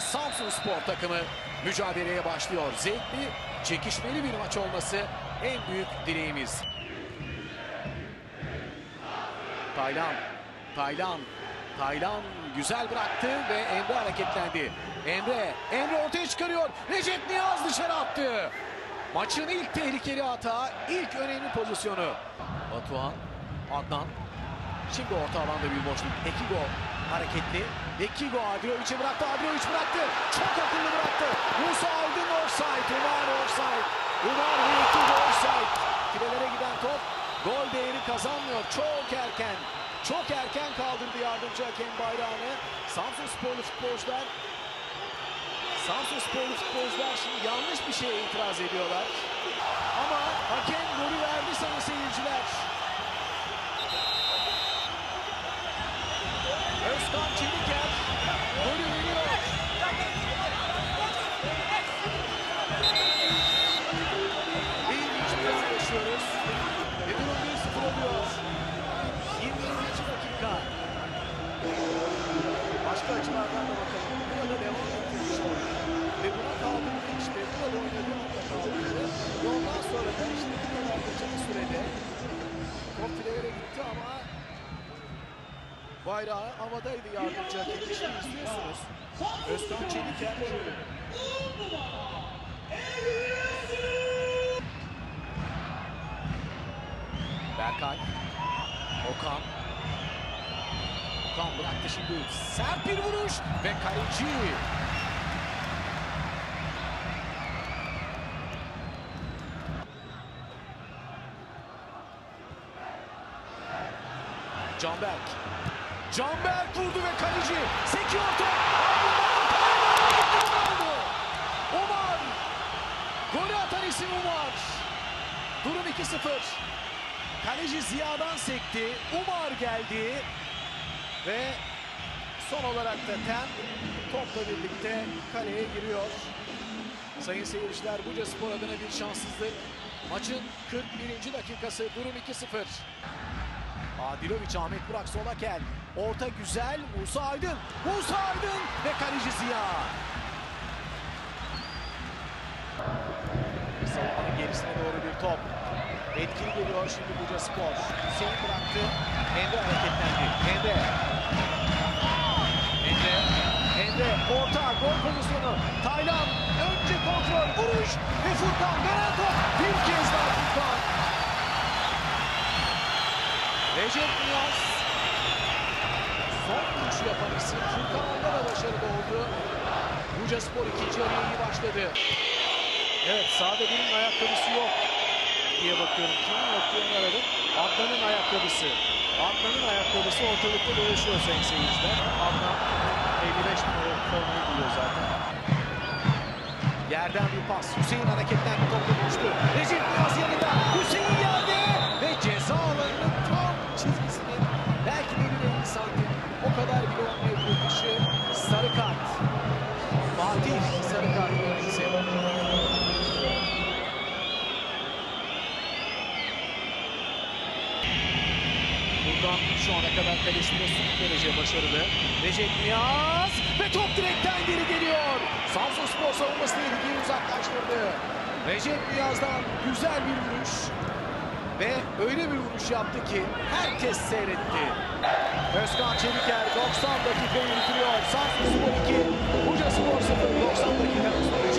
Samsun Spor takımı mücadeleye başlıyor. Zevkli, çekişmeli bir maç olması en büyük dileğimiz. Taylan, Taylan, Taylan güzel bıraktı ve Emre hareketlendi. Emre, Emre ortaya çıkarıyor. Recep Niyaz dışarı attı. Maçın ilk tehlikeli hata, ilk önemli pozisyonu. Batuhan, Adnan. Şimdi orta alanda bir boşluk. Ekigo hareketli. Ekigo Adriovic'e bıraktı. Adriovic bıraktı. Çok akıllı bıraktı. Musa Aydın offside. Umar offside. Umar Hürtü offside. Filelere giden top gol değeri kazanmıyor. Çok erken. Çok erken kaldırdı yardımcı hakem bayrağını. Samsun sporlu futbolcular Samsun sporlu futbolcular şimdi yanlış bir şeye itiraz ediyorlar. Ama hakem golü verdi sayın seyirciler. Bayrağı havadaydı yardımcı hakem. İşte izliyorsunuz. Özkan Çeliker Berkay Okan. Okan bıraktı şimdi. Sert bir vuruş ve kaleci. Canberk Canberk vurdu ve kaleci sekiyor top. Umar golü atan isim Umar durum 2-0 kaleci Ziya'dan sekti Umar geldi ve son olarak da Ten topla birlikte kaleye giriyor. Sayın seyirciler Buca Spor adına bir şanssızlık. Maçın 41. dakikası durum 2-0. Adilovic Ahmet Burak Solakel. Orta güzel Musa Aydın. Musa Aydın ve kaleci Ziya. Savunmanın gerisine doğru bir top. Etkili geliyor şimdi Buca Spor. Hüseyin bıraktı. Emre hareketlendi. Emre. Emre. Emre. Orta. Gol pozisyonu. Taylan. Önce kontrol. Vuruş. Ve Furkan. Dönen top. Bir kez daha Furkan. Recep Niyaz. Son vuruşu yapan isim. Furkan onda da başarılı oldu. Buca Spor ikinci yarıya iyi başladı. Evet sahada birinin ayakkabısı yok diye bakıyorum. Kimin yok diye aradım. Adnan'ın ayakkabısı. Adnan'ın ayakkabısı ortalıkta dolaşıyor sayın seyirciler. Adnan 55 numaralı formayı giyiyor zaten. Yerden bir pas. Hüseyin hareketlendi topla buluştu. De 50 santim o kadar bile olmayabilir dışı sarı kart. Fatih sarı kart öğrencisi. Buradan şu ana kadar kalesinde son derece başarılı. Recep Niyaz ve top direkten geri geliyor. Samsun Spor savunması tehlikeyi uzaklaştırdı. Recep Niyaz'dan güzel bir vuruş. Ve öyle bir vuruş yaptı ki herkes seyretti. Özkan Çeliker 90 dakikayı bitiriyor. Samsun Spor 2, Buca Spor 0, 90 dakika.